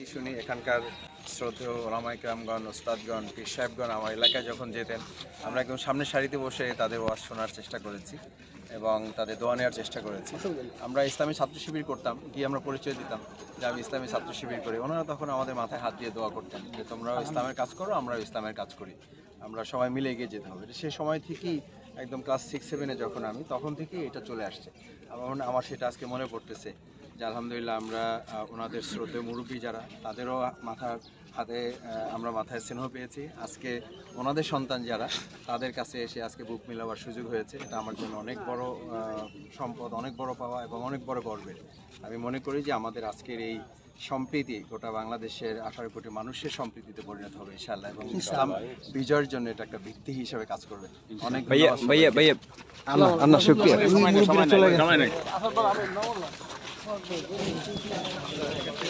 শুনি এখানকার শ্রদ্ধেয় ওলামাই গ্রামগণ ওস্তাদগণ পীর সাহেবগণ আমার এলাকায় যখন যেতেন আমরা একদম সামনের সারিতে বসে তাদের ওয়াজ শোনার চেষ্টা করেছি এবং তাদের দোয়া নেওয়ার চেষ্টা করেছি। আমরা ইসলামী ছাত্র শিবির করতাম গিয়ে আমরা পরিচয় দিতাম যে আমি ইসলামী ছাত্র শিবির করি। ওনারা তখন আমাদের মাথায় হাত দিয়ে দোয়া করতেন যে তোমরাও ইসলামের কাজ করো আমরাও ইসলামের কাজ করি। আমরা সবাই মিলে এগিয়ে যেতে হবে। সে সময় থেকেই একদম ক্লাস সিক্স সেভেনে যখন আমি তখন থেকেই এটা চলে আসছে। আমার আমার সেটা আজকে মনে পড়তেছে। যে আলহামদুলিল্লাহ আমরা ওনাদের শ্রদ্ধেয় মুরব্বী যারা তাদেরও মাথার হাতে আমরা মাথায় স্নেহ পেয়েছি। আজকে ওনাদের সন্তান যারা তাদের কাছে এসে আজকে বুক মিলাবার সুযোগ হয়েছে। এটা আমার জন্য অনেক বড় সম্পদ অনেক বড় পাওয়া এবং অনেক বড় গর্বের। আমি মনে করি যে আমাদের আজকের এই সম্প্রীতি গোটা বাংলাদেশের আঠারো কোটি মানুষের সম্প্রীতিতে পরিণত হবে ইনশাআল্লাহ। এবং ইসলাম বিজয়ের জন্য এটা একটা ভিত্তি হিসেবে কাজ করবে। অনেক ভাইয়া ভাইয়া ভাইয়া আল্লাহ আল্লাহ শুক্রিয়া। 美国美军舰那